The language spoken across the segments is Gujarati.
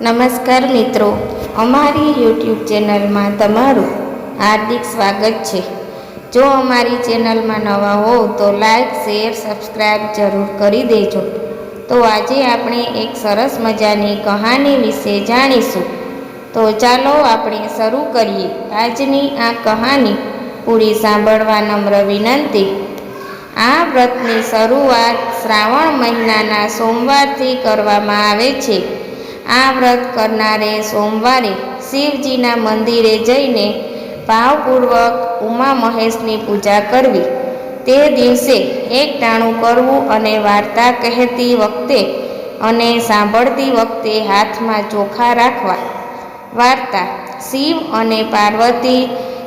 નમસ્કાર મિત્રો, અમારી યુટ્યુબ ચેનલમાં તમારું હાર્દિક સ્વાગત છે. જો અમારી ચેનલમાં નવા હોવ તો લાઈક, શેર સબસ્ક્રાઈબ જરૂર કરી દેજો. તો આજે આપણે એક સરસ મજાની કહાની વિશે જાણીશું. તો ચાલો આપણે શરૂ કરીએ આજની આ કહાની. પૂરી સાંભળવા નમ્ર વિનંતી. આ વ્રતની શરૂઆત શ્રાવણ મહિનાના સોમવારથી કરવામાં આવે છે. આ વ્રત કરનારે સોમવારે શિવજીના મંદિરે જઈને ભાવપૂર્વક ઉમા મહેશની પૂજા કરવી. તે દિવસે એક ટાણું કરવું અને વાર્તા કહેતી વખતે અને સાંભળતી વખતે હાથમાં ચોખા રાખવા. વાર્તા શિવ અને પાર્વતી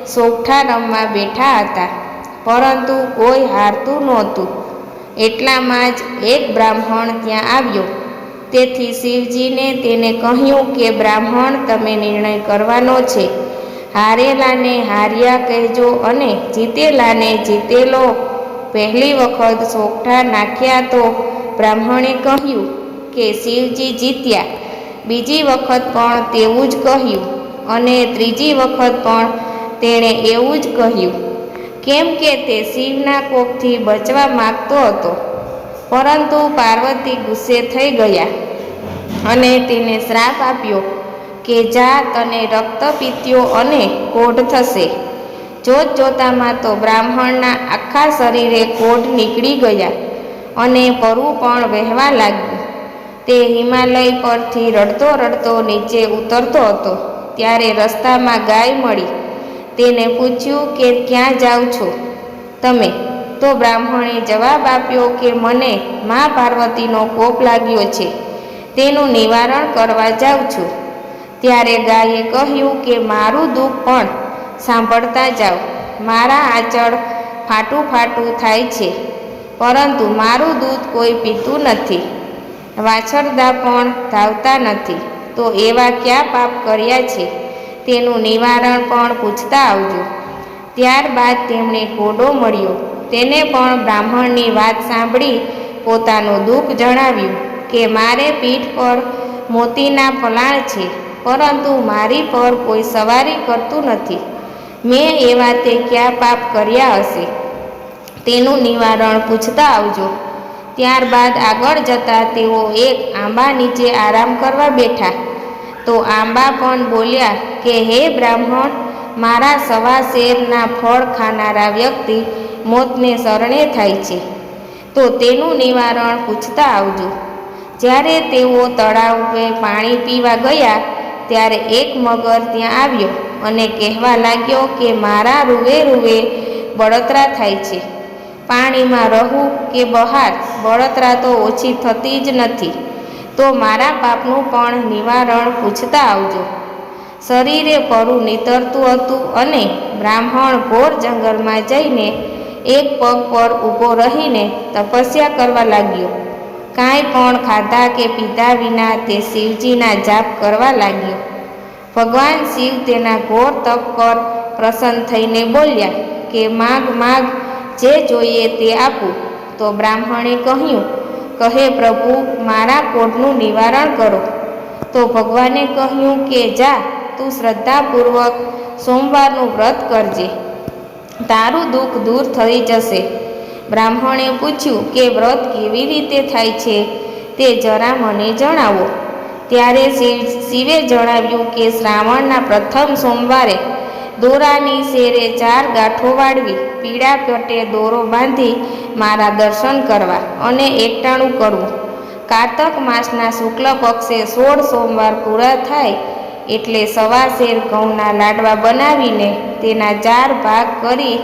સોગઠા રમવા બેઠા હતા, પરંતુ કોઈ હારતું નહોતું. એટલામાં જ એક બ્રાહ્મણ ત્યાં આવ્યો. તેથી શિવજીને તેને કહ્યું કે, બ્રાહ્મણ, તમે નિર્ણય કરવાનો છે. હારેલાને હાર્યા કહેજો અને જીતેલાને જીતેલો. પહેલી વખત સોગઠા નાખ્યા તો બ્રાહ્મણે કહ્યું કે, શિવજી જીત્યા. બીજી વખત પણ તેવું જ કહ્યું અને ત્રીજી વખત પણ તેણે એવું જ કહ્યું. કેમ કે તે શિવના કોપથી બચવા માગતો હતો. પરંતુ પાર્વતી ગુસ્સે થઈ ગયા અને તેને શ્રાપ આપ્યો કે જા તને રક્તપિત્યો અને કોઢ થશે. જોત જોતામાં તો બ્રાહ્મણના આખા શરીરે કોઢ નીકળી ગયા અને પરું પણ વહેવા લાગ્યું. તે હિમાલય પરથી રડતો રડતો નીચે ઉતરતો હતો. ત્યારે રસ્તામાં ગાય મળી. તેને પૂછ્યું કે ક્યાં જાઓ છો? તમે? તો બ્રાહ્મણે જવાબ આપ્યો કે મને મા પાર્વતીનો કોપ લાગ્યો છે, તેનું નિવારણ કરવા જાઉં છું. ત્યારે ગાયે કહ્યું કે મારું દુઃખ પણ સાંભળતા જાઓ, મારા આંચળ ફાટું ફાટું થાય છે, પરંતુ મારું દૂધ કોઈ પીતું નથી, વાછરદા પણ ધાવતા નથી. તો એવા ક્યાં પાપ કર્યા છે? તેનું નિવારણ પણ પૂછતા આવજો. ત્યારબાદ તેમણે ઘોડો મળ્યો. તેને પણ બ્રાહ્મણની વાત સાંભળી પોતાનું દુઃખ જણાવ્યું કે મારે પીઠ પર મોતીના પલાણ છે, પરંતુ મારી પર કોઈ સવારી કરતું નથી. મેં એવા તે ક્યાં પાપ કર્યા હશે? તેનું નિવારણ પૂછતા આવજો. ત્યારબાદ આગળ જતા તેઓ એક આંબા નીચે આરામ કરવા બેઠા. તો આંબા પણ બોલ્યા કે, હે બ્રાહ્મણ, મારા સવા શેરના ફળ ખાનારા વ્યક્તિ મોતને શરણે થાય છે. તો તેનું નિવારણ પૂછતા આવજો. જ્યારે તેઓ તળાવે પાણી પીવા ગયા, ત્યારે એક મગર ત્યાં આવ્યો અને કહેવા લાગ્યો કે, મારા રૂવે રૂવે બળતરા થાય છે. પાણીમાં રહું કે બહાર, બળતરા તો ઓછી થતી જ નથી. તો મારા પાપનું પણ નિવારણ પૂછતા આવજો. શરીરે પરું નીતરતું હતું અને બ્રાહ્મણ ઘોર જંગલમાં જઈને એક પગ પર ઊભો રહીને તપસ્યા કરવા લાગ્યો. કાંઈ પણ ખાધા કે પીધા વિના તે શિવજીના જાપ કરવા લાગ્યો. ભગવાન શિવ તેના ઘોર તપ પર પ્રસન્ન થઈને બોલ્યા કે, માગ માગ, જે જોઈએ તે આપું. તો બ્રાહ્મણે કહ્યું, કહે પ્રભુ, મારા કોઢનું નિવારણ કરો. તો ભગવાને કહ્યું કે, જા, તું શ્રદ્ધાપૂર્વક સોમવારનું વ્રત કરજે. તારું દુઃખ દૂર થઈ જશે. બ્રાહ્મણે પૂછ્યું કે વ્રત કેવી રીતે થાય છે તે જરા મને જણાવો. ત્યારે શિવ શિવે જણાવ્યું કે શ્રાવણના પ્રથમ સોમવારે દોરાની શેરે ચાર ગાંઠો વાળવી, પીળા પટે દોરો બાંધી મારા દર્શન કરવા અને એકટાણું કરવું. કારતક માસના શુક્લ પક્ષે સોળ સોમવાર પૂરા થાય એટલે સવા શેર ઘઉંના લાડવા બનાવીને તેના ચાર ભાગ કરી,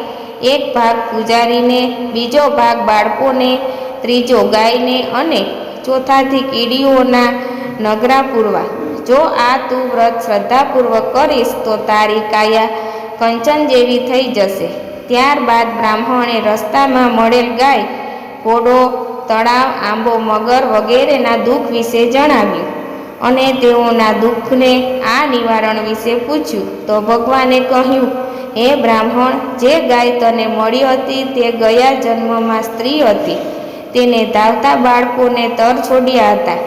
એક ભાગ પૂજારીને, બીજો ભાગ બાળકોને, ત્રીજો ગાયને અને ચોથાથી કીડીઓના નગરા પૂરવા. જો આ તું વ્રત શ્રદ્ધાપૂર્વક કરીશ, તો તારી કાયા કંચન જેવી થઈ જશે. ત્યારબાદ બ્રાહ્મણે રસ્તામાં મળેલ ગાય, ઘોડો, તળાવ, આંબો, મગર વગેરેના દુઃખ વિશે જણાવ્યું અને તેઓના દુઃખને આ નિવારણ વિશે પૂછ્યું. તો ભગવાને કહ્યું હે બ્રાહ્મણ, જે ગાય તને મળી હતી તે ગયા જન્મમાં સ્ત્રી હતી. તેને ધાવતા બાળકોને તર છોડ્યા હતા.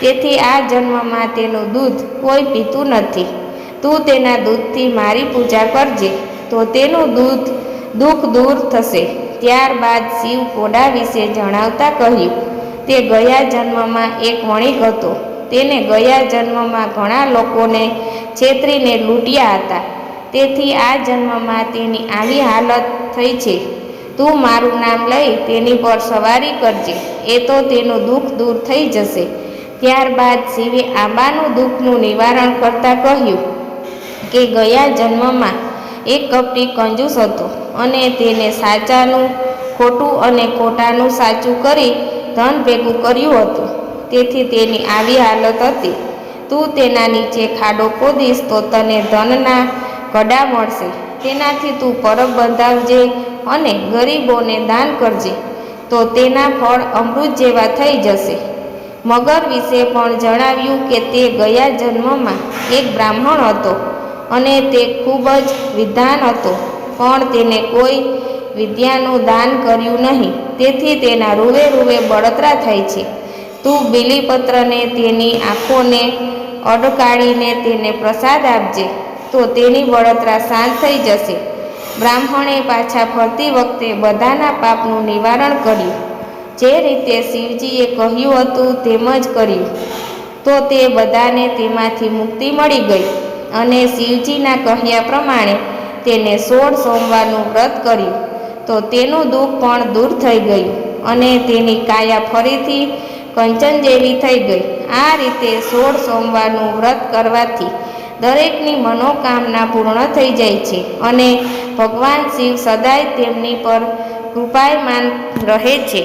તેથી આ જન્મમાં તેનું દૂધ કોઈ પીતું નથી. તું તેના દૂધથી મારી પૂજા કરજે, તો તેનું દૂધ દુઃખ દૂર થશે. ત્યારબાદ શિવ ઘોડા વિશે જણાવતા કહ્યું, તે ગયા જન્મમાં એક વણિક હતો. તેને ગયા જન્મમાં ઘણા લોકોને છેતરીને લૂંટ્યા હતા. તેથી આ જન્મમાં તેની આવી હાલત થઈ છે. તું મારું નામ લઈ તેની પર સવારી કરજે. એ તો તેનું દુઃખ દૂર થઈ જશે. ત્યારબાદ શિવે આંબાનું દુઃખનું નિવારણ કરતાં કહ્યું કે ગયા જન્મમાં એક કપટી કંજૂસ હતો અને તેને સાચાનું, ખોટું અને ખોટાનું સાચું કરી ધન ભેગું કર્યું હતું. તેથી તેની આવી હાલત હતી. તું તેના નીચે ખાડો ખોદીશ તો તને ધનના કડા મળશે. તેનાથી તું પરબ બંધાવજે અને ગરીબોને દાન કરજે. તો તેના ફળ અમૃત જેવા થઈ જશે. મગર વિશે પણ જણાવ્યું કે તે ગયા જન્મમાં એક બ્રાહ્મણ હતો અને તે ખૂબ જ વિધાન હતો, પણ તેને કોઈ વિદ્યાનું દાન કર્યું નહીં. તેથી તેના રૂવે રૂવે બળતરા થાય છે. તું બીલીપત્રને તેની આંખોને અડકાળીને તેને પ્રસાદ આપજે. તો તેની બળતરા શાંત થઈ જશે. બ્રાહ્મણે પાછા ફરતી વખતે બધાના પાપનું નિવારણ કર્યું. જે રીતે શિવજીએ કહ્યું હતું તેમ જ કર્યું. તો તે બધાને તેમાંથી મુક્તિ મળી ગઈ અને શિવજીના કહ્યા પ્રમાણે તેને સોળ સોમવારનું વ્રત કર્યું. તો તેનું દુઃખ પણ દૂર થઈ ગયું અને તેની કાયા ફરીથી કંચન જેવી થઈ ગઈ. આ રીતે સોળ સોમવારનું વ્રત કરવાથી દરેકની મનોકામના પૂર્ણ થઈ જાય છે અને ભગવાન શિવ સદાય તેમની પર કૃપાયમાન રહે છે.